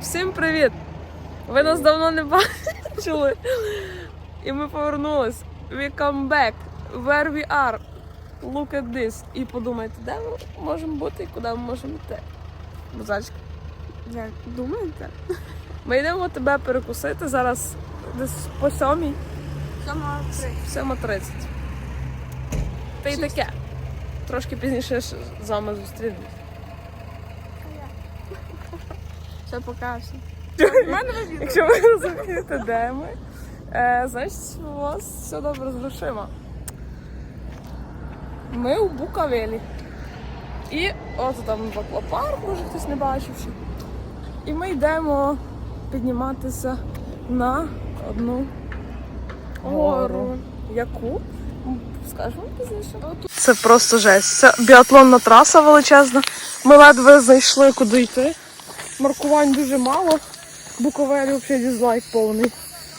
Всім привіт! Ви нас давно не бачили. І ми повернулись. We come back. Where we are. Look at this. І подумайте, де ми можемо бути і куди ми можемо йти. Бузачка. Як думаєте? Ми йдемо тебе перекусити зараз десь по сьомій, Сама три. 7.30. Та й таке. Трошки пізніше з вами зустрінемось. Все покажу. Якщо ви розумієте, де ми, е, значить у вас все добре з грошима. Ми у Букавелі. І от там в аквапарк, може хтось не бачив ще. І ми йдемо підніматися на одну гору. Яку? Скажемо пізніше. Це просто жесть. Це біатлонна траса величезна. Ми ледве знайшли, куди йти. Маркувань дуже мало. Буковелі взагалі дізлайк повний.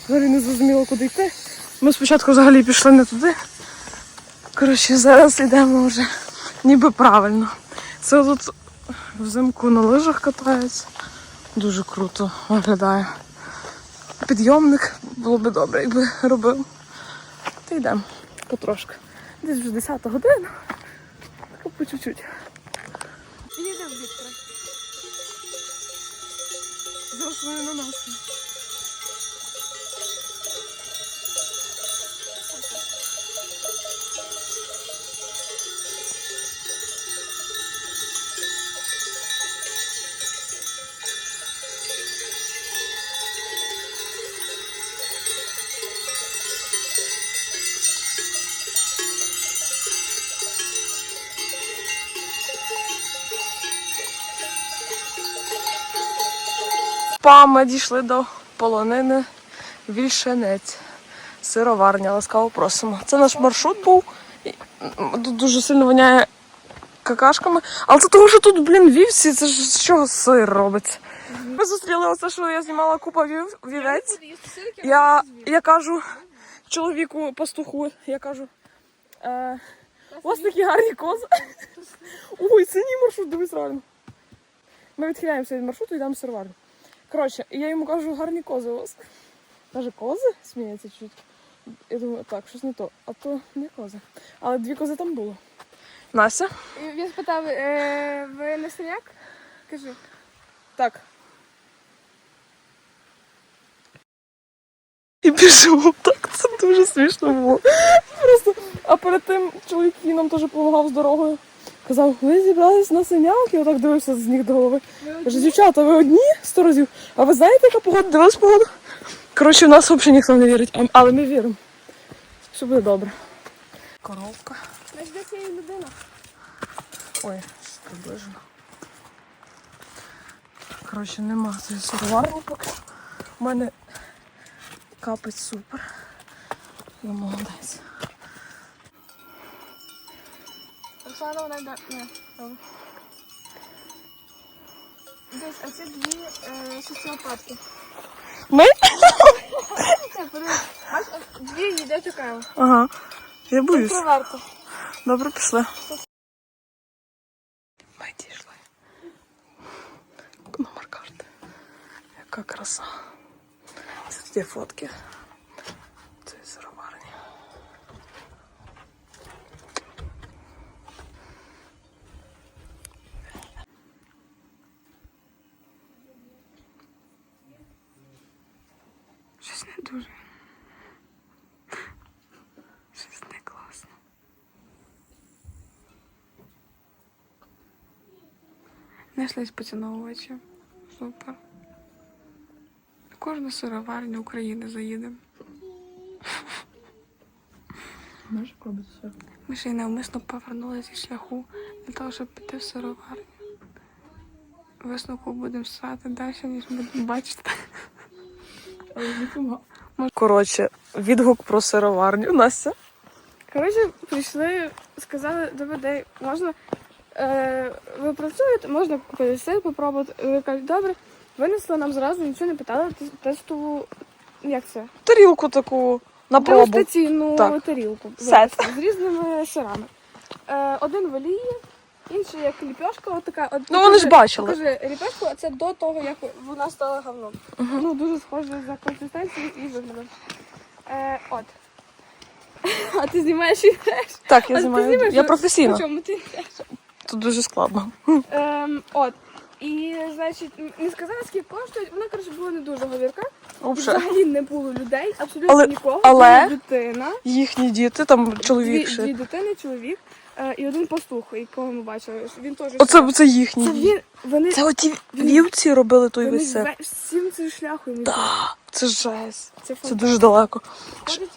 Взагалі не зрозуміло, куди йти. Ми спочатку взагалі пішли не туди. Коротше, зараз йдемо вже ніби правильно. Це тут взимку на лижах катаються. Дуже круто виглядає. Підйомник було би добре, якби робив. Та йдемо потрошки. Десь вже 10 година. По чуть-чуть. Зараз вони на нас. Па, ми дійшли до полонини Вільшенець. Сироварня, ласкаво просимо. Це наш маршрут був. Тут дуже сильно воняє какашками. Але це тому, що тут, блін, вівці, це ж з чого сир робиться. Ми зустріли оце, що я знімала купа вів, вівець. Я, я кажу чоловіку пастуху, я кажу. Е, у вас такі гарні кози. Ой, це не маршрут, дивись реально. Ми відхиляємося від маршруту і йдемо в сироварню. Коротше, я йому кажу, гарні кози у вас. Каже, кози? Сміється чуть. Я думаю, так, щось не то. А то не кози. Але дві кози там було. Настя? І Він спитав, е, ви не синяк? Кажи. Так. І біжимо. Так, це дуже смішно було. Просто. А перед тим чоловік нам теж допомагав з дорогою. Казав, ви зібрались на синяк, я так дивився з ніг до голови. Каже, дівчата, ви одні сто разів. А ви знаєте, яка погода? Дивилась погоду? Коротше, в нас взагалі ніхто не вірить, але ми віримо. Все буде добре. Коробка. Значить, де цієї людина? Ой, приближено. Коротше, нема цієї сироварні поки. У мене капець супер. Я молодець. Оксана, вона йде. Ні, добре. Десь, а це дві е, соціопатки. Ми? Це, подивись. Бач, от дві їдять окремо. Ага. Я боюсь. Проверка. Добре, пішли. Ми дійшли. Номер карти. Яка краса. Це тут є фотки. Знайшлись поціновувачі. Супер. Кожну сироварню України заїдемо. Може робити все. Ми ще й навмисно повернулися зі шляху для того, щоб піти в сироварню. Висновку будемо срати далі, ніж будемо бачити. Але. Коротше, відгук про сироварню. Настя. Коротше, прийшли, сказали до людей, можна ви працюєте, можна купити сир, попробувати. Ви кажуть, добре, винесли нам зразу, нічого не питали, тес- тестову, як це? Тарілку таку на пробу. Дегустаційну Так. тарілку Сет. винесли з різними сирами. Е, один в олії, інше як ліпешка, от така. От, Ну, вони ж бачили. Покажи, ліпешка це до того, як вона стала говном. Ну, дуже схоже за консистенцією і виглядом. Е, от. А ти знімаєш і граєш? Так, А я ти знімаю. знімаєш? Я По чому ти? Тут дуже складно. Ем, от. І, значить, не сказала, скільки коштують. Вона, коротше, була не дуже говірка. Взагалі. Взагалі не було людей, абсолютно Але- нікого. але- Була дитина. Їхні діти, там чоловік Дві, ще. дві дитини, чоловік е, і один пастух, якого ми бачили. Він теж Оце це їхні. це він. Вони, Це оті вівці робили той вони весь сет. всім цим шляхом. Да, це жесть. Це Це дуже далеко. Ходить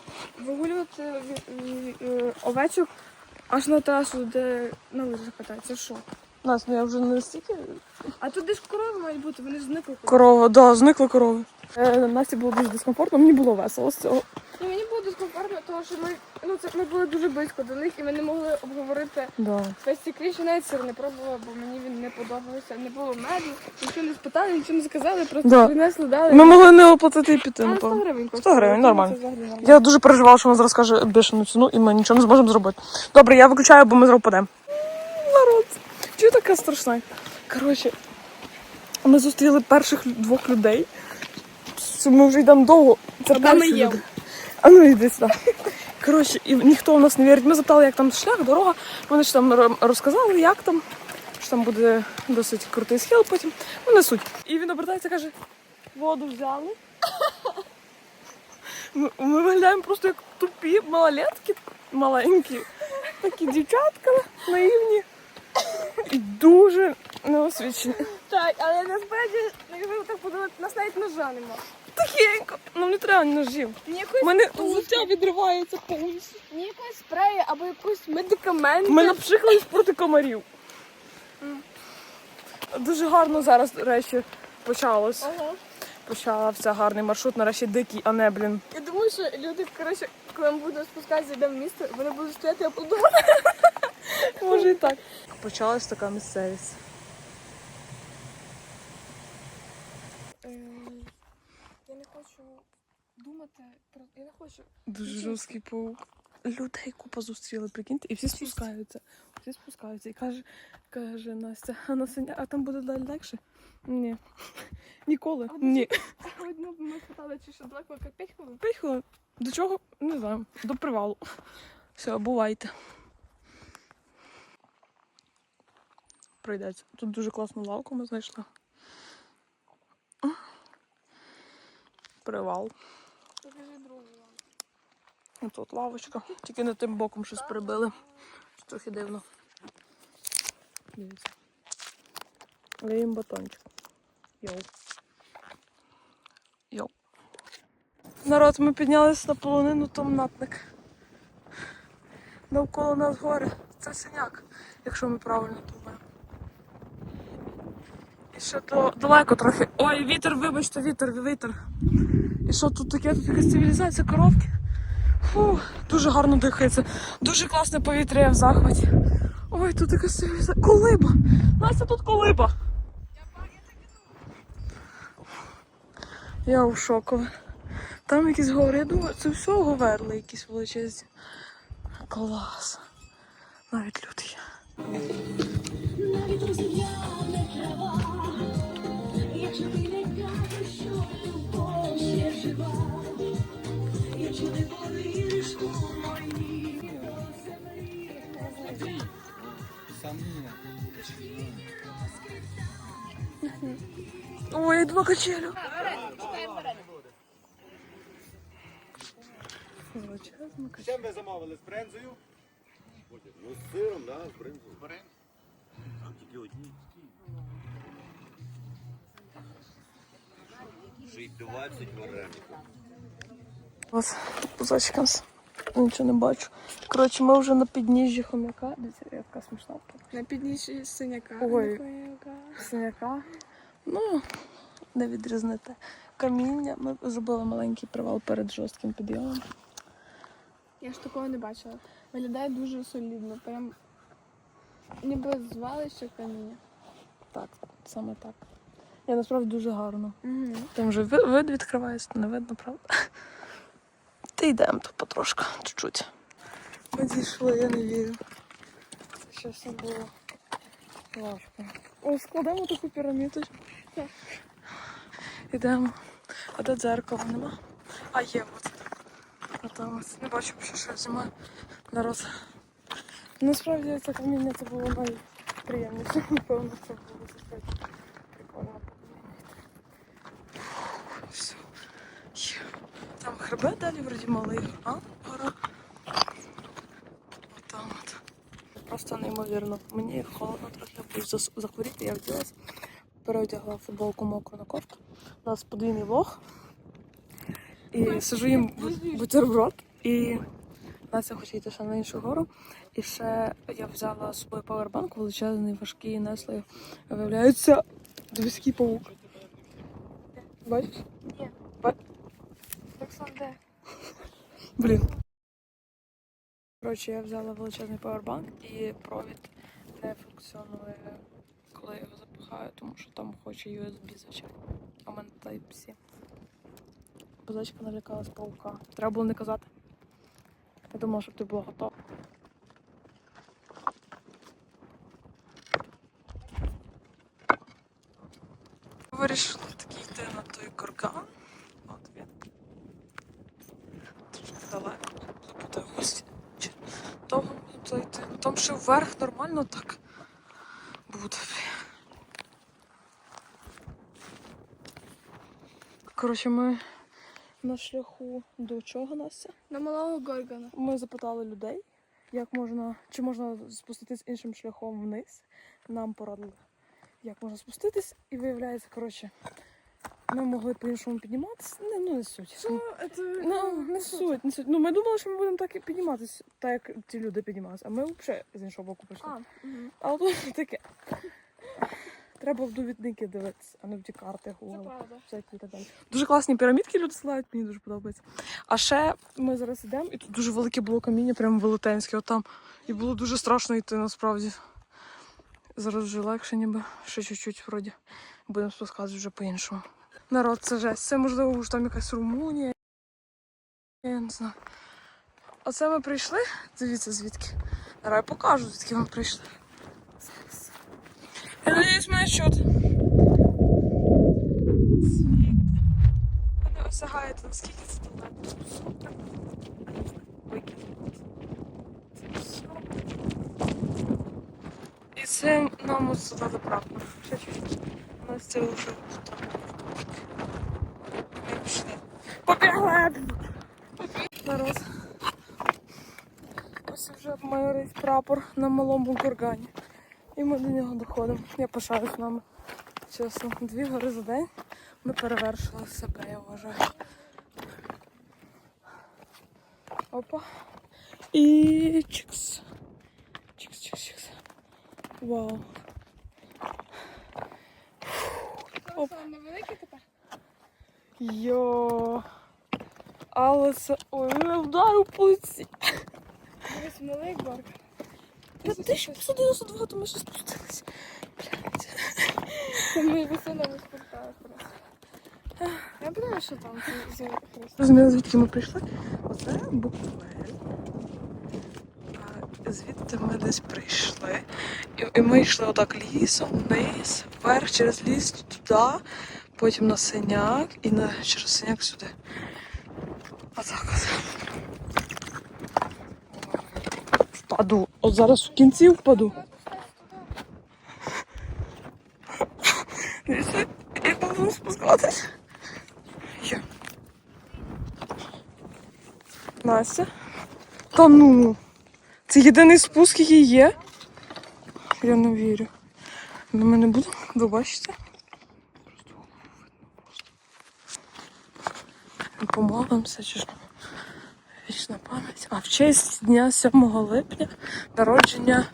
вигулювати ві- е, овечок аж на трасу, де на лижах катається, Що? Нас, ну я вже не настільки. А тут де ж корови мають бути, вони зникли. Корова, да, зникли корови. Е, Насті було дуже дискомфортно, мені було весело з цього. І мені було дискомфортно, тому що ми, ну, це, ми були дуже близько до них, і ми не могли обговорити Да. весь цей кріч, я навіть сир не пробувала, бо мені він не подобався. Не було меду, нічого не спитали, нічого не сказали, просто Да. принесли, дали. Ми могли не оплатити і піти, А, 100 напевно. гривень 100 гривень, коштує, нормально. це взагалі нормально. Я дуже переживала, що вона зараз скаже бешену ціну, і ми нічого не зможемо зробити. Добре, я виключаю, бо ми. Народ, чого така страшна? Коротше, ми зустріли перших двох людей. Ми вже йдемо довго. Це перші і А ну йди сюди. Коротше, і ніхто в нас не вірить. Ми запитали, як там шлях, дорога. Вони ж там розказали, як там. Що там буде досить крутий схил потім. Ну, не суть. І він обертається і каже: воду взяли. Ми, ми виглядаємо просто як тупі малолетки маленькі. Такі дівчатка наївні. І дуже неосвічені. Так, але насправді, ну, якщо так подумати, у нас навіть ножа нема. Тихенько. Нам не треба ножів. У мене тушки, відривається повністю. ні якоїсь спреї або якусь медикамент. Ми напшикались проти комарів. Дуже гарно зараз, до речі, почалось. Ага. Почався гарний маршрут, нарешті дикий, а не, блін. Я думаю, що люди, коротше, коли ми будемо спускатися йдемо в місто, вони будуть стояти аплодувати. Може і так. Почалась така місцевість. Е, Я не хочу думати про. Я не хочу. Дуже жорсткий паук. Людей купа зустріли, прикиньте, і всі спускаються. Всі спускаються. І каже, каже Настя, а на синя, а там буде далі легше? Ні. Ніколи. А Ні. Одну ми спитали, чи що далеко, як 5 хвилин. П'ять хвилин. До чого? Не знаю. До привалу. Все, бувайте. Пройдеться. Тут дуже класну лавку ми знайшли. Привал. Покажи тут лавочка. Тільки не тим боком щось прибили. Трохи дивно. Дивіться. Їм батончик. Йоу. Йоу. Народ, ми піднялись на полонину томнатник. Навколо нас гори. Це синяк, якщо ми правильно думаємо. Ще то далеко трохи. Ой, вітер, вибачте, вітер, вітер. І що тут таке? Тут якась цивілізація коровки. Фу, дуже гарно дихається. Дуже класне повітря я в захваті. Ой, тут якась цивілізація. Колиба! Настя, тут колиба. Я у шоку. Там якісь гори. Я думаю, це все говерли якісь величезні. Клас. Навіть люди є. Навіть розм'яне землі. Ой, на качелю. Чим ви замовили? З брензою? Ну, з сиром, да, з бринзою. З бринзою? Тільки одні. Ще й 20 вареників. Ось, позачкався. Нічого не бачу. Коротше, ми вже на підніжжі хомяка. Дивіться, яка смішна. На підніжжі синяка. Ой. Синяка. Синяка. Ну, не відрізнити. Каміння. Ми зробили маленький привал перед жорстким підйомом. Я ж такого не бачила. Виглядає дуже солідно. Прям ніби звалище каміння. Так, саме так. Я насправді дуже гарно. Угу. Там вже вид відкривається, не видно, правда? Та йдемо тут потрошку, чуть-чуть. Ми дійшли, я не вірю. Це все було. Важко. О, складемо таку піраміду. Ідемо. А де дзеркало нема? А є от. А там ось. Не бачу, що що знімаю. Народ. Насправді це каміння це було найприємніше. Напевно, це було справді прикольно. Все. Є. Там хребет далі вроді малий, а? Гора. Отам от. Просто неймовірно. Мені холодно трохи, я боюсь захворіти, я вділася. Переодягла футболку мокру на кофту. У нас подвійний влог. І сижу їм бу- бутерброд. І Настя хоче йти ще на іншу гору. І ще я взяла з собою павербанк величезний, важкий, несли. Виявляється, двійський паук. Бачиш? Сам де. Блін. Коротше, я взяла величезний павербанк і провід не функціонує, коли я його запихаю, тому що там хоче USB звичайно. А в мене Type-C. Бузачка налякалась паука. Треба було не казати. Я думала, щоб ти була готова. Вирішила таки йти на той курган. От він. Трошки далеко. Запутаюсь. Чи довго мені то йти? Ну там ще вверх нормально так буде. Коротше, ми на шляху до чого Настя? На малого Горгана. Ми запитали людей, як можна, чи можна спуститись іншим шляхом вниз. Нам порадили, як можна спуститись, і виявляється, коротше, ми могли по-іншому підніматися. Не, ну не суть. Що? Це... Ну, не суть, не суть. Ну, ми думали, що ми будемо так і підніматися, так як ті люди піднімалися, а ми взагалі з іншого боку пішли. А, угу. А от таке. Треба в довідники дивитися, а не в ті карти Це всякі так далі. Дуже класні пірамідки люди силають, мені дуже подобається. А ще ми зараз йдемо, і тут дуже велике було каміння, прямо велетенське, отам. І було дуже страшно йти насправді. Зараз вже легше, ніби ще чуть-чуть вроді. Будемо спускатися вже по-іншому. Народ, це жесть. Це можливо вже там якась Румунія. Я не знаю. Оце ми прийшли. Дивіться звідки. Зараз покажу, звідки ми прийшли. Я надіюсь, мене. Світ. Ви не осягаєте, наскільки це далеко. І це нам ось сюди прапор. У нас це вже тут. Ми пішли. Побігли! Народ. Ось вже майорить прапор на малому кургані. І ми до нього доходимо. Я пишаюсь нами. Чесно, дві гори за день ми перевершили себе, я вважаю. Опа. І чикс. Чикс, чикс, чикс. Вау. Оп. Це невеликий тепер? Йо. Але це. Ой, я вдарив по Дивись, малий. Я 1592, то ми ще спустились. Блядь. Ми весело спортали просто. Я знаю, що там. Розуміли, звідки ми прийшли? Оце Буковель. Звідти ми десь прийшли. І, і ми йшли отак лісом, вниз, вверх через ліс туди, потім на синяк і на, через синяк сюди. Отак от. Впаду. От зараз в кінці впаду. Ми будемо спускатись. Настя. Та ну. Це єдиний спуск, який є. Я не вірю. Ну, ми не будемо, ви бачите? Помолимося чи що? Вічна пам'ять. А в честь дня 7 липня народження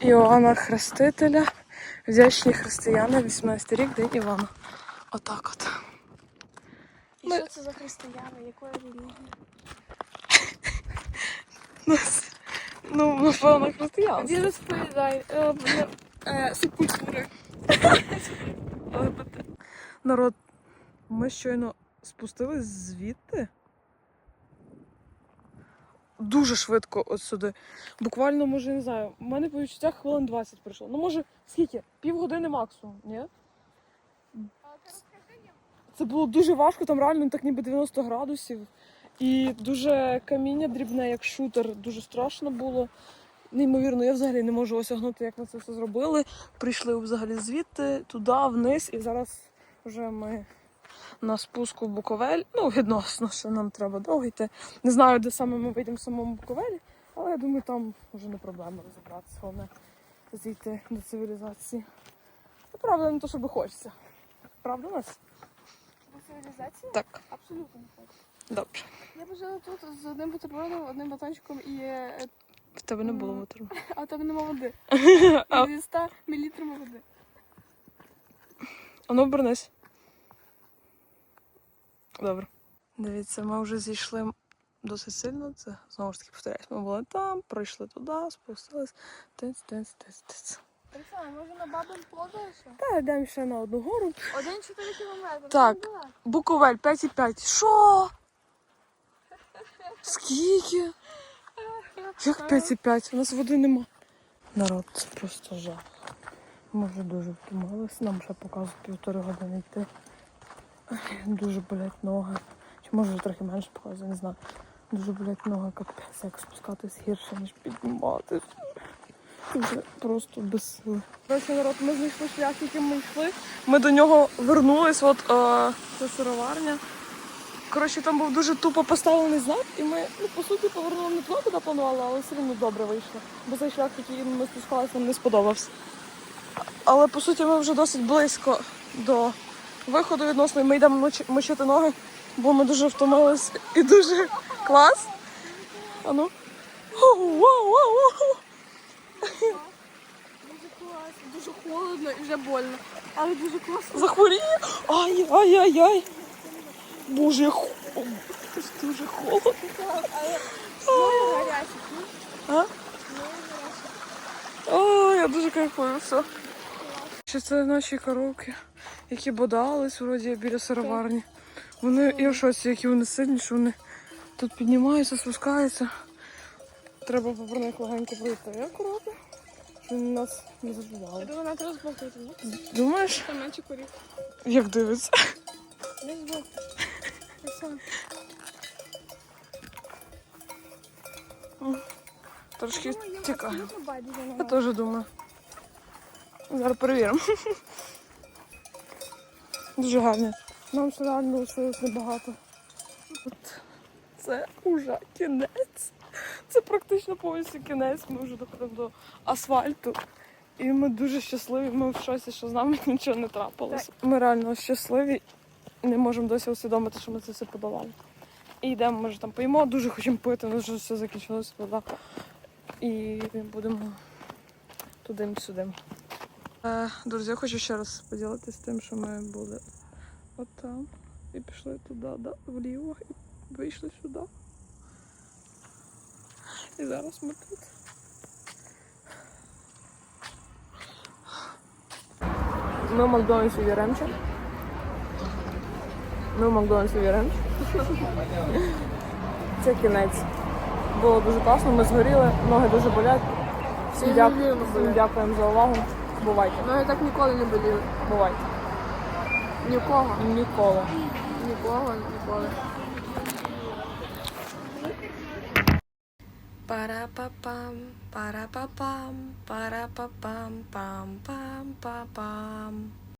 Іоанна Хрестителя. Вдячні християни, 18 рік, день Івана. Отак от. І Ми- що це за християни? Якої релігії? Ну, с- Ну, напевно, християнство. Він розповідає. Е, е, е, Субкультури. ЛГБТ. Народ, ми щойно спустились звідти. дуже швидко от сюди. Буквально, може, не знаю, у мене по відчуттях хвилин 20 пройшло. Ну, може, скільки? Півгодини максимум, ні? Це було дуже важко, там реально так ніби 90 градусів. І дуже каміння дрібне, як шутер, дуже страшно було. Неймовірно, я взагалі не можу осягнути, як ми це все зробили. Прийшли взагалі звідти, туди, вниз, і зараз вже ми на спуску в Буковель. Ну, відносно, що нам треба довго йти. Не знаю, де саме ми вийдемо в самому Буковелі, але я думаю, там вже не проблема розібратися. Головне зійти до цивілізації. Ну, правда, не то, щоб хочеться. Правда у нас? Цивілізація? Так, Абсолютно не хочу. добре. Я б жила тут з одним бутербродом, одним батончиком і е, В тебе не було витру. а там нема води. Зі 100 мілітрами води. А ну обернись. Добре. Дивіться, ми вже зійшли досить сильно. Це знову ж таки повторяюсь. Ми були там, пройшли туди, спустились. Тиць, тиць, тиць, тиць. Може на бабин подаєшся? Та йдемо ще на одну гору. Один 4 кілометри. Так. Буковель 5,5. Що? Скільки? Як 5,5? У нас води нема. Народ, це просто жах. Ми вже дуже втомились. Нам ще показують півтори години йти. Дуже болять ноги. Чи може трохи менше показує, не знаю. Дуже болять ноги, капець, як спускатись гірше, ніж підніматись. Вже просто без сили. Коротше, народ, ми знайшли шлях, яким ми йшли. Ми до нього вернулись, от е, це сироварня. Коротше, там був дуже тупо поставлений знак, і ми, ну, по суті, повернули не туди, куди планували, але все одно добре вийшло. Бо цей шлях, який ми спускалися, нам не сподобався. Але по суті ми вже досить близько до виходу відносно, і ми йдемо мочити ноги, бо ми дуже втомились і дуже клас. А ну. Оу, вау, вау, вау. Дуже класно, дуже холодно і вже больно. Але дуже класно. Захворіє. Ай, ай, ай, ай. Боже, я. Це ж дуже холодно. Ноги. А? О, я дуже кайфую, все. Ще це наші коровки, які бодались вроді біля сироварні. Вони, я в шоці, які вони сильні, що вони тут піднімаються, спускаються. Треба по них легенько пройти акуратно, щоб вони нас не забували. Думаю, нам треба ні? Думаєш, Там менше корів. як дивиться? Не збок. Оксана. Трошки тікає. Я теж думаю. Зараз перевіримо. Дуже гарні. Нам ще реально лишилось небагато. От це уже кінець. Це практично повністю кінець. Ми вже доходимо до асфальту. І ми дуже щасливі. Ми в шоці, що з нами нічого не трапилось. Ми реально щасливі не можемо досі усвідомити, що ми це все подолали. І йдемо, ми вже там поїмо, дуже хочемо пити, нас вже все закінчилось вода. І будемо туди-сюди. Е, друзі, я хочу ще раз поділитися тим, що ми були от там. І пішли туди, да, вліво, і вийшли сюди. І зараз ми тут. Ми в Макдональдсі в Яремче. Ми в Макдональдсі в Це кінець. Було дуже класно, ми згоріли, ноги дуже болять. Всім, дякуємо за увагу. Бувайте. Ноги так ніколи не боліли. Бувайте. Нікого. Ніколи. Нікого, ніколи. Пара-па-пам, пара-па-пам, пара-па-пам, пам-пам-па-пам.